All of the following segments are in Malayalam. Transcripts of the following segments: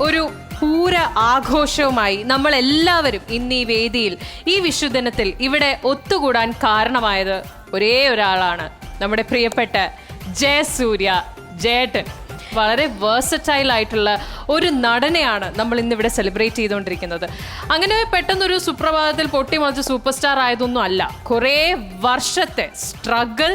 ഒരു പൂര ആഘോഷവുമായി നമ്മൾ എല്ലാവരും ഇന്ന് ഈ വേദിയിൽ ഈ വിശുദ്ധനത്തിൽ ഇവിടെ ഒത്തുകൂടാൻ കാരണമായത് ഒരേ ഒരാളാണ് നമ്മുടെ പ്രിയപ്പെട്ട ജയസൂര്യ ജേട്ടൻ. വളരെ വേഴ്സറ്റൈൽ ആയിട്ടുള്ള ഒരു നടനെയാണ് നമ്മൾ ഇന്നിവിടെ സെലിബ്രേറ്റ് ചെയ്തുകൊണ്ടിരിക്കുന്നത്. അങ്ങനെ പെട്ടെന്നൊരു സുപ്രഭാതത്തിൽ പൊട്ടിമുളച്ച് സൂപ്പർ സ്റ്റാർ ആയതൊന്നും അല്ല. കുറേ വർഷത്തെ സ്ട്രഗിൾ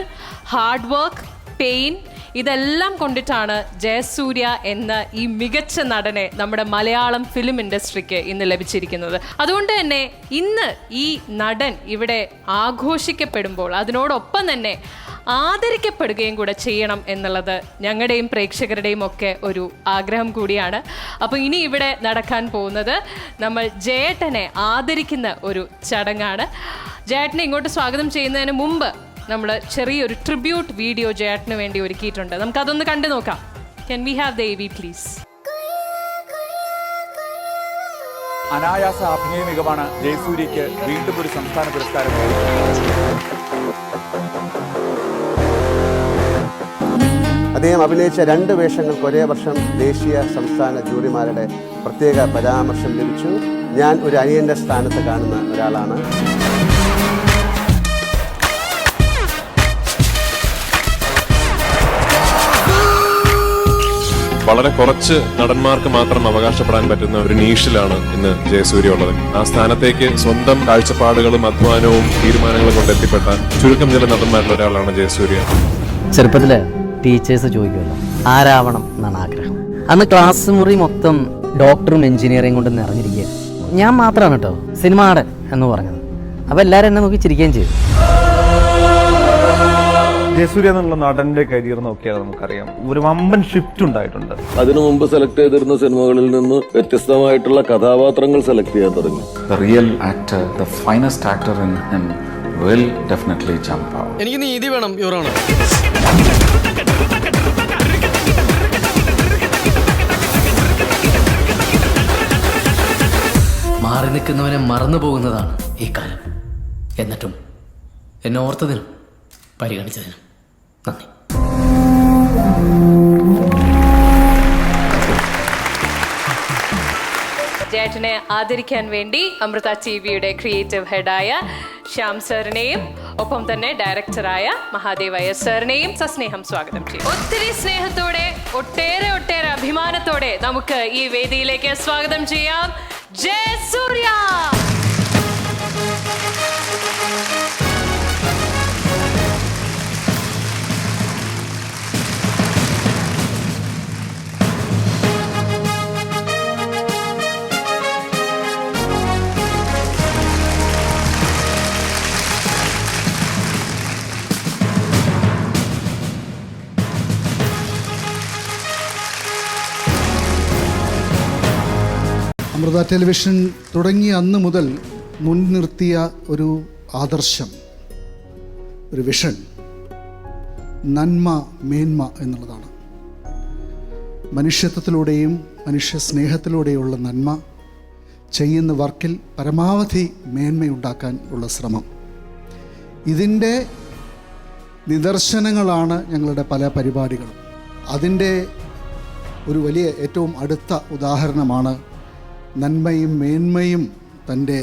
ഹാർഡ് വർക്ക് പെയിൻ ഇതെല്ലാം കൊണ്ടിട്ടാണ് ജയസൂര്യ എന്ന ഈ മികച്ച നടനെ നമ്മുടെ മലയാളം ഫിലിം ഇൻഡസ്ട്രിക്ക് ഇന്ന് ലഭിച്ചിരിക്കുന്നത്. അതുകൊണ്ട് തന്നെ ഇന്ന് ഈ നടൻ ഇവിടെ ആഘോഷിക്കപ്പെടുമ്പോൾ അതിനോടൊപ്പം തന്നെ ആദരിക്കപ്പെടുകയും കൂടെ ചെയ്യണം എന്നുള്ളത് ഞങ്ങളുടെയും പ്രേക്ഷകരുടെയും ഒക്കെ ഒരു ആഗ്രഹം കൂടിയാണ്. അപ്പോൾ ഇനി ഇവിടെ നടക്കാൻ പോകുന്നത് നമ്മൾ ജയേട്ടനെ ആദരിക്കുന്ന ഒരു ചടങ്ങാണ്. ജയേട്ടനെ ഇങ്ങോട്ട് സ്വാഗതം ചെയ്യുന്നതിന് മുമ്പ് നമ്മൾ ചെറിയൊരു ട്രിബ്യൂട്ട് വീഡിയോ ജയാട്ടിന് വേണ്ടി ഒരുക്കിയിട്ടുണ്ട്. നമുക്ക് അതൊന്ന് കണ്ടു നോക്കാം. Can we have the V please അനായാസ അഭിനയ മികവാണ് ജയസൂര്യക്ക് വീണ്ടും ഒരു സംസ്ഥാന പുരസ്കാരം അദ്ദേഹം അഭിനയിച്ച രണ്ട് വേഷങ്ങൾക്ക് ഒരേ വർഷം ദേശീയ സംസ്ഥാന ജൂറിമാരുടെ പ്രത്യേക പരാമർശം ലഭിച്ചു. ഞാൻ ഒരു അനിയന്റെ സ്ഥാനത്ത് കാണുന്ന ഒരാളാണ്. വളരെ കുറച്ച് നടന്മാർക്ക് മാത്രം അവകാശപ്പെടാൻ പറ്റുന്ന ഒരു നീഷിലാണ് ഇന്ന് ജയസൂര്യ ഉള്ളത്. ആ സ്ഥാനത്തേക്ക് സ്വന്തം കാഴ്ചപ്പാടുകളും അധ്വാനവും തീരുമാനങ്ങളും കൊണ്ട് എത്തിപ്പെട്ട ചുരുക്കം ചില നടന്മാരിൽ ഒരാളാണ് ജയസൂര്യ. ചെറുപ്പത്തിൽ ടീച്ചേഴ്സ് ചോദിക്കുമല്ലോ ആരാവണം എന്നാണ് ആഗ്രഹം? അന്ന് ക്ലാസ് മുറി മൊത്തം ഡോക്ടറും എഞ്ചിനീയറിംഗ് കൊണ്ട് നിറഞ്ഞിരിക്കുക ഞാൻ മാത്രമാണ് കേട്ടോ സിനിമാടൻ എന്ന് പറഞ്ഞത്. അപ്പോൾ എല്ലാവരും എന്നെ നോക്കി ചിരിക്കുകയും ചെയ്തു. ജയസൂര്യ എന്നുള്ള നടന്റെ കരിയർ നോക്കിയാൽ നമുക്കറിയാം. ഒരു വമ്പൻ ഷിഫ്റ്റ് ഉണ്ടായിട്ടുണ്ട്. അതിനു മുമ്പ് സെലക്ട് ചെയ്തിരുന്ന സിനിമകളിൽ നിന്ന് വ്യത്യസ്തമായിട്ടുള്ള കഥാപാത്രങ്ങൾ സെലക്ട് ചെയ്യാൻ തുടങ്ങി. Real actor the finest actor in will definitely jump definitely jump എനിക്ക് നീതി വേണം യുവറാണ് മാറി നിൽക്കുന്നവനെ മറന്നു പോകുന്നതാണ് ഈ കാലം. എന്നിട്ടും എന്നെ ഓർത്തതിനും പരിഗണിച്ചതിനും. നന്ദി. ചേട്ടനെ ആദരിക്കാൻ വേണ്ടി അമൃത ടി വിയുടെ ക്രിയേറ്റീവ് ഹെഡായ ശ്യാം സാറിനെയും ഒപ്പം തന്നെ ഡയറക്ടറായ മഹാദേവ് അയ്യർ സാറിനെയും സസ്നേഹം സ്വാഗതം ചെയ്യും ഒത്തിരി സ്നേഹത്തോടെ ഒട്ടേറെ ഒട്ടേറെ അഭിമാനത്തോടെ നമുക്ക് ഈ വേദിയിലേക്ക് സ്വാഗതം ചെയ്യാം. ജയസൂര്യ! അമൃത ടെലിവിഷൻ തുടങ്ങിയ അന്ന് മുതൽ മുൻനിർത്തിയ ഒരു ആദർശം ഒരു വിഷൻ നന്മ മേന്മ എന്നുള്ളതാണ്. മനുഷ്യത്വത്തിലൂടെയും മനുഷ്യ സ്നേഹത്തിലൂടെയുള്ള നന്മ ചെയ്യുന്ന വർക്കിൽ പരമാവധി മേന്മയുണ്ടാക്കാൻ ഉള്ള ശ്രമം. ഇതിന്റെ നിദർശനങ്ങളാണ് ഞങ്ങളുടെ പല പരിപാടികളും. അതിന്റെ ഒരു വലിയ ഏറ്റവും അടുത്ത ഉദാഹരണമാണ് നന്മയും മേന്മയും തന്റെ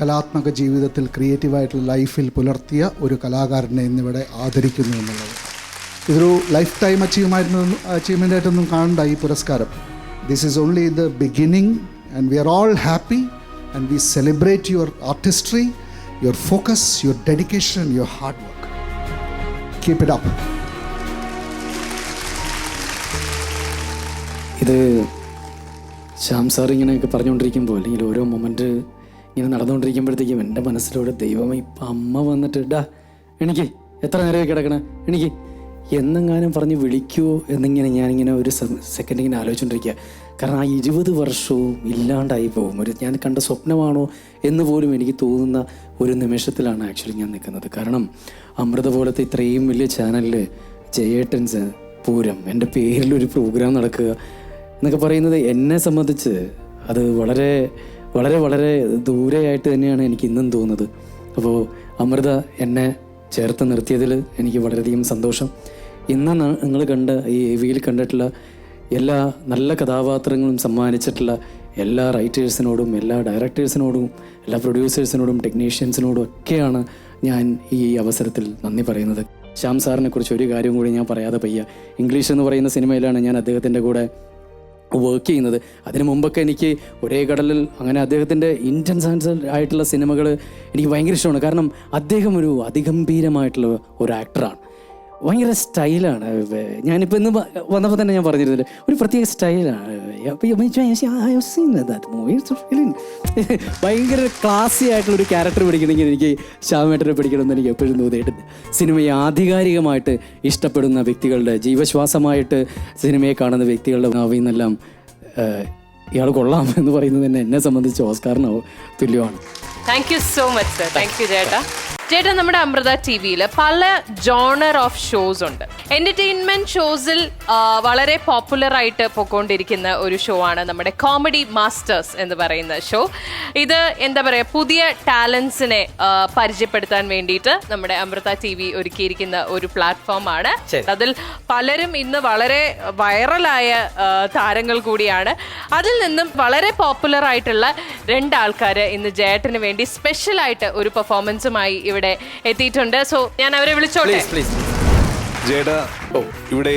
കലാത്മക ജീവിതത്തിൽ ക്രിയേറ്റീവായിട്ടുള്ള ലൈഫിൽ പുലർത്തിയ ഒരു കലാകാരനെ ഇന്നിവിടെ ആദരിക്കുന്നു എന്നുള്ളത്. ഇതൊരു ലൈഫ് ടൈം അച്ചീവ്മായിരുന്നു അച്ചീവ്മെന്റായിട്ടൊന്നും കാണണ്ട ഈ പുരസ്കാരം. This is only the beginning and we are all happy and we celebrate your artistry your focus your dedication your hard work keep it up ഇത് ശ്യാം സാർ ഇങ്ങനെയൊക്കെ പറഞ്ഞുകൊണ്ടിരിക്കുമ്പോൾ അല്ലെങ്കിൽ ഓരോ മൊമെന്റ് ഇങ്ങനെ നടന്നുകൊണ്ടിരിക്കുമ്പോഴത്തേക്കും എന്റെ മനസ്സിലൂടെ ദൈവമേ ഇപ്പം അമ്മ വന്നിട്ട് ഡാ എനിക്ക് എത്ര നേരമായി കിടക്കണേ? എനിക്ക് എന്നെങ്ങാനും പറഞ്ഞ് വിളിക്കുമോ എന്നിങ്ങനെ ഞാനിങ്ങനെ ഒരു സെക്കൻഡ് ഇങ്ങനെ ആലോചിച്ചുകൊണ്ടിരിക്കുക. കാരണം ആ ഇരുപത് വർഷവും ഇല്ലാണ്ടായി പോകും. ഒരു ഞാൻ കണ്ട സ്വപ്നമാണോ എന്ന് പോലും എനിക്ക് തോന്നുന്ന ഒരു നിമിഷത്തിലാണ് ആക്ച്വലി ഞാൻ നിൽക്കുന്നത്. കാരണം അമൃത പോലത്തെ ഇത്രയും വലിയ ചാനലിൽ ജയേട്ടൻസ് പൂരം എന്റെ പേരിലൊരു പ്രോഗ്രാം നടക്കുക. എന്നൊക്കെ പറയുന്നത് എന്നെ സംബന്ധിച്ച് അത് വളരെ വളരെ വളരെ ദൂരെയായിട്ട് തന്നെയാണ് എനിക്ക് ഇന്നും തോന്നുന്നത്. അപ്പോൾ അമൃത എന്നെ ചേർത്ത് നിർത്തിയതിൽ എനിക്ക് വളരെയധികം സന്തോഷം. ഇന്ന് നിങ്ങൾ കണ്ട ഈ വിയിൽ കണ്ടിട്ടുള്ള എല്ലാ നല്ല കഥാപാത്രങ്ങളും സമ്മാനിച്ചിട്ടുള്ള എല്ലാ റൈറ്റേഴ്സിനോടും എല്ലാ ഡയറക്ടേഴ്സിനോടും എല്ലാ പ്രൊഡ്യൂസേഴ്സിനോടും ടെക്നീഷ്യൻസിനോടും ഒക്കെയാണ് ഞാൻ ഈ അവസരത്തിൽ നന്ദി പറയുന്നത്. ശ്യാം സാറിനെ കുറിച്ച് ഒരു കാര്യം കൂടി ഞാൻ പറയാതെ പയ്യ ഇംഗ്ലീഷ് എന്ന് പറയുന്ന സിനിമയിലാണ് ഞാൻ അദ്ദേഹത്തിന്റെ കൂടെ വർക്ക് ചെയ്യുന്നത്. അതിനു മുമ്പൊക്കെ എനിക്ക് ഒരേ കടലിൽ അങ്ങനെ അദ്ദേഹത്തിന്റെ ഇന്റൻസ് ആയിട്ടുള്ള സിനിമകൾ എനിക്ക് ഭയങ്കര ഇഷ്ടമാണ്. കാരണം അദ്ദേഹം ഒരു അതിഗംഭീരമായിട്ടുള്ള ഒരു ആക്ടറാണ് ഭയങ്കര സ്റ്റൈലാണ് ഞാനിപ്പോൾ ഇന്ന് വന്നപ്പോൾ തന്നെ ഞാൻ പറഞ്ഞിരുന്നില്ല ഒരു പ്രത്യേക സ്റ്റൈലാണ് ഭയങ്കര ക്ലാസി ആയിട്ടുള്ള ഒരു ക്യാരക്ടർ പിടിക്കണമെങ്കിൽ എനിക്ക് ശ്യാമേട്ടനെ പിടിക്കണമെന്ന് എനിക്ക് എപ്പോഴും തോന്നിയിട്ടുണ്ട്. സിനിമയെ ആധികാരികമായിട്ട് ഇഷ്ടപ്പെടുന്ന വ്യക്തികളുടെ ജീവശ്വാസമായിട്ട് സിനിമയെ കാണുന്ന വ്യക്തികളുടെ ഭാവിയിൽ നിന്നെല്ലാം ഇയാൾ കൊള്ളാം എന്ന് പറയുന്നത് തന്നെ എന്നെ സംബന്ധിച്ച് ഓസ്കാറിനോ തുല്യമാണ്. Thank you so much sir thank you ചേട്ടാ. ചേട്ടാ നമ്മുടെ അമൃത ടി വിയിൽ പല ജോണർ ഓഫ് ഷോസ് ഉണ്ട്. എന്റർടൈൻമെന്റ് ഷോസിൽ വളരെ പോപ്പുലർ ആയിട്ട് പോയിക്കൊണ്ടിരിക്കുന്ന ഒരു ഷോ ആണ് നമ്മുടെ കോമഡി മാസ്റ്റേഴ്സ് എന്ന് പറയുന്ന ഷോ ഇത് എന്താ പറയുക പുതിയ ടാലൻസിനെ പരിചയപ്പെടുത്താൻ വേണ്ടിയിട്ട് നമ്മുടെ അമൃത ടി വി ഒരുക്കിയിരിക്കുന്ന ഒരു പ്ലാറ്റ്ഫോം ആണ്. അതിൽ പലരും ഇന്ന് വളരെ വൈറലായ താരങ്ങൾ കൂടിയാണ്. അതിൽ നിന്നും വളരെ പോപ്പുലർ ആയിട്ടുള്ള രണ്ടാൾക്കാർ ഇന്ന് ജയട്ടിന് വേണ്ടി സ്പെഷ്യൽ ആയിട്ട് ഒരു പെർഫോമൻസുമായി ഇവിടെ എത്തിയിട്ടുണ്ട്. സോ ഞാൻ അവരെ വിളിച്ചോട്ടെ? ജേട്ടാ ഇവിടെ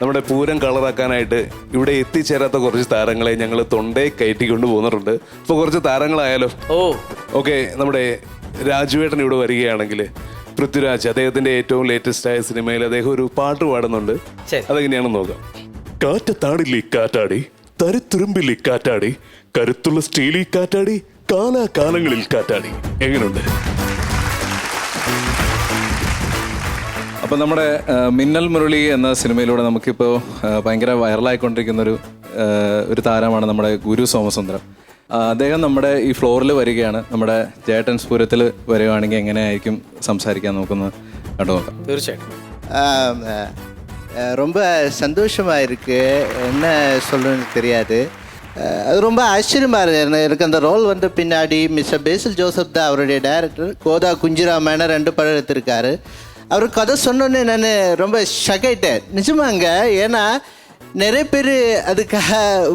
നമ്മുടെ പൂരം കളറാക്കാനായിട്ട് ഇവിടെ എത്തിച്ചേരാത്ത കുറച്ച് താരങ്ങളെ ഞങ്ങൾ തൊണ്ടേ കയറ്റിക്കൊണ്ട് പോകുന്നുണ്ട്. ഇപ്പൊ കുറച്ച് താരങ്ങളായാലോ? ഓ. ഓക്കെ നമ്മുടെ രാജുവേട്ടൻ ഇവിടെ വരികയാണെങ്കിൽ പൃഥ്വിരാജ് അദ്ദേഹത്തിന്റെ ഏറ്റവും ലേറ്റസ്റ്റ് ആയ സിനിമയിൽ അദ്ദേഹം ഒരു പാട്ട് പാടുന്നുണ്ട്. ശരി. അതെങ്ങനെയാണെന്ന് നോക്കാം. കാറ്റത്താടില്ലേ കാറ്റാടി തരുത്തുരുമ്പില്ലേ കാറ്റാടി കരുത്തുള്ള സ്റ്റീലി കാറ്റാടി കാലാകാലങ്ങളിൽ കാറ്റാടി. എങ്ങനെയുണ്ട് അപ്പോൾ നമ്മുടെ ആ, മിന്നൽ മുരളി എന്ന സിനിമയിലൂടെ നമുക്കിപ്പോൾ ആ, ഭയങ്കര വൈറലായിക്കൊണ്ടിരിക്കുന്ന ഒരു ആ, ഒരു താരമാണ് നമ്മുടെ ഗുരു സോമസുന്ദരം ആ, അദ്ദേഹം നമ്മുടെ ഈ ഫ്ലോറിൽ വരികയാണ് നമ്മുടെ ജേട്ടൻ സ്പൂരത്തിൽ വരികയാണെങ്കിൽ എങ്ങനെയായിരിക്കും സംസാരിക്കാൻ നോക്കുന്നത് കണ്ടു നോക്കാം തീർച്ചയായിട്ടും ஆம், அஹ், அஹ், ரொம்ப சந்தோஷமாக இருக்குது என்ன சொல்லணும்னு தெரியாது அஹ், அது ரொம்ப ஆச்சரியமாக இருக்கு எனக்கு அந்த ரோல் வந்த பின்னாடி மிஸ்டர் பேசில் ஜோசப் தான் அவருடைய டைரக்டர் கோதா குஞ்சிராமேன ரெண்டு படம் எடுத்திருக்காரு அவர் கதை சொன்னோன்னே நான் ரொம்ப ஷகைட்டேன் நிஜமாங்க ஏன்னா நிறைய பேர் அதுக்காக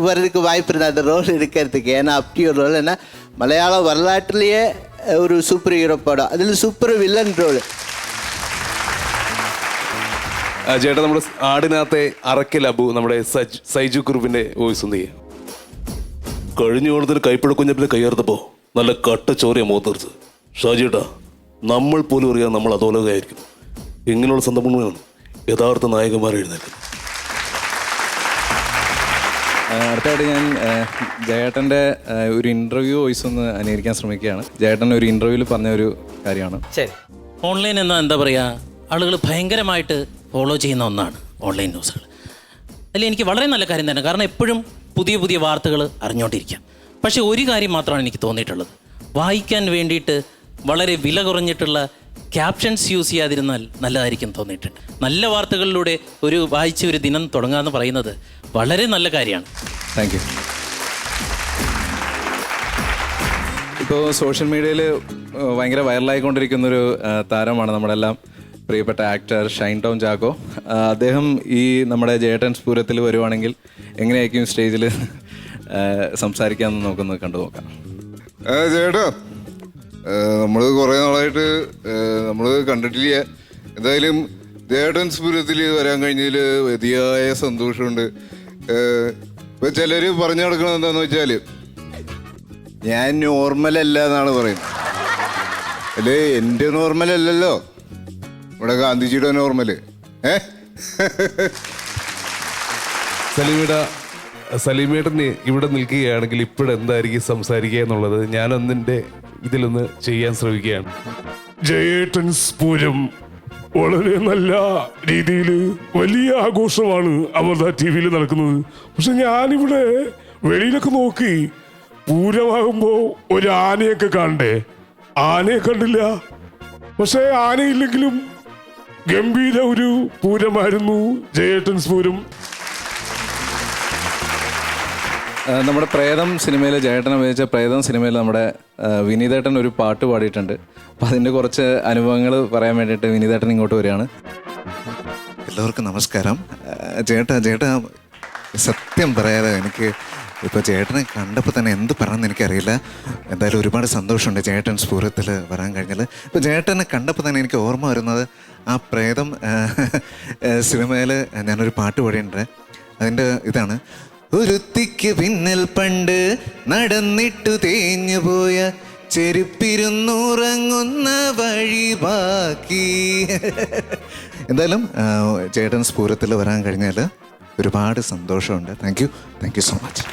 வர்றதுக்கு வாய்ப்பு இருந்தது அந்த ரோல் எடுக்கிறதுக்கு ஏன்னா அப்படி ஒரு ரோல் ஏன்னா மலையாள வரலாற்றுலேயே ஒரு சூப்பர் ஹீரோ படம் அதில் சூப்பர் வில்லன் ரோல் ആ, ചേട്ടാ നമ്മുടെ ആടിനകത്തെ അറക്കൽ അബു നമ്മുടെ സജ് സൈജു കുറുപ്പിന്റെ വോയിസ് ഒന്ന് ചെയ്യാം കഴിഞ്ഞ ഓണത്തിന് കൈപ്പിഴക്കുഞ്ഞപ്പിന്റെ കയ്യേർത്തപ്പോ നല്ല കട്ട ചോറിയ മുഖത്തീർത്ത് ഷാജിയേട്ടാ നമ്മൾ പോലും അറിയാൻ നമ്മൾ അതോലകയായിരിക്കും ഇങ്ങനെയുള്ള സന്ദർഭങ്ങളാണ് യഥാർത്ഥ നായകന്മാർ എഴുന്നേൽക്കുന്നത് അടുത്തായിട്ട് ഞാൻ ജയേട്ടന്റെ ഒരു ഇന്റർവ്യൂ വോയിസ് ഒന്ന് അനുകരിക്കാൻ ശ്രമിക്കുകയാണ്. ജയേട്ടൻ ഒരു ഇന്റർവ്യൂവിൽ പറഞ്ഞ ഒരു കാര്യമാണ്. ശരി. ഓൺലൈൻ എന്നാൽ എന്താ പറയുക ആളുകൾ ഭയങ്കരമായിട്ട് ഫോളോ ചെയ്യുന്ന ഒന്നാണ് ഓൺലൈൻ ന്യൂസുകൾ അതിൽ എനിക്ക് വളരെ നല്ല കാര്യം തന്നെ കാരണം എപ്പോഴും പുതിയ പുതിയ വാർത്തകൾ അറിഞ്ഞുകൊണ്ടിരിക്കാം പക്ഷേ ഒരു കാര്യം മാത്രമാണ് എനിക്ക് തോന്നിയിട്ടുള്ളത്. വായിക്കാൻ വേണ്ടിയിട്ട് വളരെ വില കുറഞ്ഞിട്ടുള്ള ക്യാപ്ഷൻസ് യൂസ് ചെയ്യാതിരുന്നാൽ നല്ലതായിരിക്കും തോന്നിയിട്ടുണ്ട്. നല്ല വാർത്തകളിലൂടെ ഒരു വായിച്ച ഒരു ദിനം തുടങ്ങാമെന്ന് പറയുന്നത് വളരെ നല്ല കാര്യമാണ്. താങ്ക് യു ഇപ്പോൾ സോഷ്യൽ മീഡിയയിൽ ഭയങ്കര വൈറലായിക്കൊണ്ടിരിക്കുന്ന ഒരു താരമാണ് നമ്മളെല്ലാം. പ്രിയപ്പെട്ട ആക്ടർ ഷൈൻ ടോം ചാക്കോ അദ്ദേഹം ഈ നമ്മുടെ ജേട്ടൻ സ്പൂരത്തിൽ വരുവാണെങ്കിൽ എങ്ങനെയായിരിക്കും സ്റ്റേജിൽ സംസാരിക്കാമെന്ന് നമുക്കൊന്ന് കണ്ടു നോക്കാം ചേട്ടാ നമ്മൾ കുറേ നാളായിട്ട് നമ്മൾ കണ്ടിട്ടില്ല. എന്തായാലും ജേട്ടൻ സ്പുരത്തിൽ വരാൻ കഴിഞ്ഞതിൽ വലിയായ സന്തോഷമുണ്ട്. ഇപ്പൊ ചിലര് പറഞ്ഞു നടക്കണത് എന്താന്ന് വെച്ചാൽ ഞാൻ നോർമൽ അല്ല എന്നാണ് പറയുന്നത്. അല്ലേ എന്റെ നോർമൽ അല്ലല്ലോ. ഇവിടെ ഗാന്ധിജിയുടെ നോർമൽ ഏ? സലീമിട സലീമേട്ടന് ഇവിടെ നിൽക്കുകയാണെങ്കിൽ ഇപ്പോഴെന്തായിരിക്കും സംസാരിക്കുക എന്നുള്ളത്? ഞാനൊന്നിന്റെ ഇതിലൊന്ന് ചെയ്യാൻ ശ്രമിക്കുകയാണ്. ജയേട്ടൻ പൂരം വളരെ നല്ല രീതിയിൽ വലിയ ആഘോഷമാണ് അമൃത ടി വിയിൽ നടക്കുന്നത്. പക്ഷെ ഞാനിവിടെ വെളിയിലൊക്കെ നോക്കി പൂരമാകുമ്പോ ഒരു ആനയൊക്കെ കാണണ്ടേ? ആനയെ കണ്ടില്ല. പക്ഷെ ആനയില്ലെങ്കിലും ഗംഭീര ഒരു പൂരമായിരുന്നു ജയേട്ടൻസ് പൂരം നമ്മുടെ പ്രേതം സിനിമയിൽ ജയേട്ടൻ അഭിനയിച്ച പ്രേതം സിനിമയിൽ നമ്മുടെ വിനീതേട്ടൻ ഒരു പാട്ട് പാടിയിട്ടുണ്ട്. അപ്പം അതിന്റെ കുറച്ച് അനുഭവങ്ങൾ പറയാൻ വേണ്ടിയിട്ട് വിനീതേട്ടൻ ഇങ്ങോട്ട് വരികയാണ്. എല്ലാവർക്കും നമസ്കാരം. ചേട്ടാ ചേട്ടാ സത്യം പറയാതെ എനിക്ക് ഇപ്പോൾ ചേട്ടനെ കണ്ടപ്പോൾ തന്നെ എന്ത് പറയണമെന്ന് എനിക്കറിയില്ല. എന്തായാലും ഒരുപാട് സന്തോഷമുണ്ട് ചേട്ടൻ സ്ഫൂരത്തിൽ വരാൻ കഴിഞ്ഞാൽ ഇപ്പോൾ ചേട്ടനെ കണ്ടപ്പോൾ തന്നെ എനിക്ക് ഓർമ്മ വരുന്നത് ആ പ്രേതം സിനിമയിൽ ഞാനൊരു പാട്ട് പാടിയിട്ടുണ്ട്. അതിന്റെ ഇതാണ്. ഒരുത്തിക്ക് പിന്നിൽ പണ്ട് നടന്നിട്ടു തേഞ്ഞു പോയ ചെരുപ്പിരുന്നുറങ്ങുന്ന വഴി ബാക്കി. എന്തായാലും ചേട്ടൻ സ്ഫൂരത്തിൽ വരാൻ കഴിഞ്ഞാൽ ഒരുപാട് സന്തോഷമുണ്ട്. Thank you thank you so much